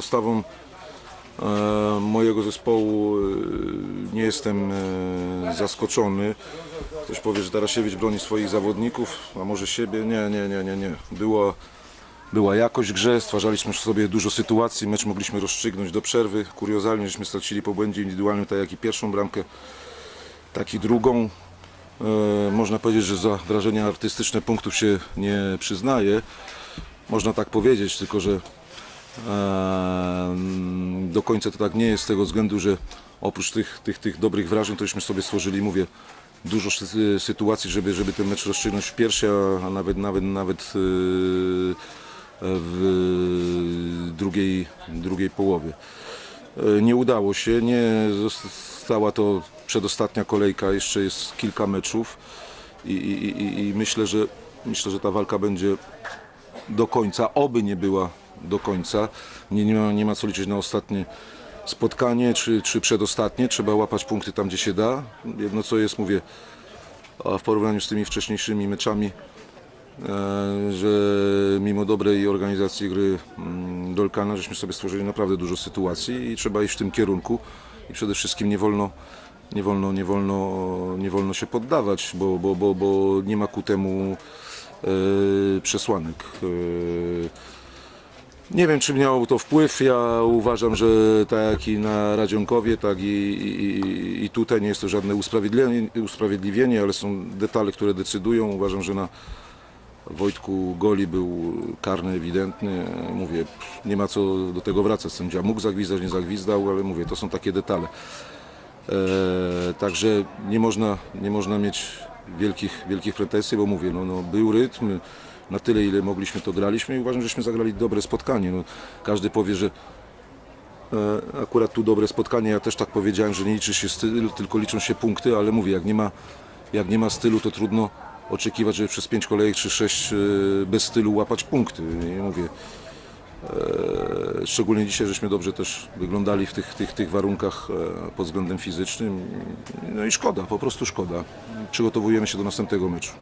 postawą e, mojego zespołu e, nie jestem e, zaskoczony. Ktoś powie, że Tarasiewicz broni swoich zawodników, a może siebie. Nie, nie, nie, nie, nie. Była, była jakość grze, stwarzaliśmy sobie dużo sytuacji, mecz mogliśmy rozstrzygnąć do przerwy. Kuriozalnie, żeśmy stracili po błędzie indywidualnym, tak jak i pierwszą bramkę, tak i drugą. Można powiedzieć, że za wrażenia artystyczne punktów się nie przyznaje. Można tak powiedzieć, tylko że do końca to tak nie jest z tego względu, że oprócz tych, tych, tych dobrych wrażeń, to żeśmy sobie stworzyli, mówię, dużo sy- sytuacji, żeby, żeby ten mecz rozstrzygnąć w pierwszej, a- nawet, nawet, nawet e, w drugiej, drugiej połowie. E, Nie udało się, nie została to przedostatnia kolejka, jeszcze jest kilka meczów i, i, i myślę, że myślę, że ta walka będzie do końca, oby nie była do końca. Nie, nie, ma, nie ma co liczyć na ostatnie spotkanie czy, czy przedostatnie. Trzeba łapać punkty tam, gdzie się da. Jedno co jest, mówię, a w porównaniu z tymi wcześniejszymi meczami, e, że mimo dobrej organizacji gry mm, Dolkana, żeśmy sobie stworzyli naprawdę dużo sytuacji i trzeba iść w tym kierunku i przede wszystkim nie wolno nie wolno, nie wolno, nie wolno się poddawać, bo, bo, bo, bo nie ma ku temu e, przesłanek. E, nie wiem, czy miało to wpływ. Ja uważam, że tak i na Radzionkowie, tak i, i, i tutaj nie jest to żadne usprawiedliwienie, usprawiedliwienie, ale są detale, które decydują. Uważam, że na Wojtku Goli był karny ewidentny. Mówię, nie ma co do tego wracać. Sędzia mógł zagwizdać, nie zagwizdał, ale mówię, to są takie detale. E, także nie można, nie można mieć wielkich, wielkich pretensji, bo mówię, no, no, był rytm, na tyle ile mogliśmy to graliśmy i uważam, żeśmy zagrali dobre spotkanie. No, każdy powie, że e, akurat tu dobre spotkanie, ja też tak powiedziałem, że nie liczy się styl, tylko liczą się punkty, ale mówię, jak nie ma, jak nie ma stylu, to trudno oczekiwać, żeby przez pięć kolejek czy sześć e, bez stylu łapać punkty. I mówię, E, Szczególnie dzisiaj żeśmy dobrze też wyglądali w tych, tych, tych warunkach e, pod względem fizycznym. No i szkoda, po prostu szkoda. Przygotowujemy się do następnego meczu.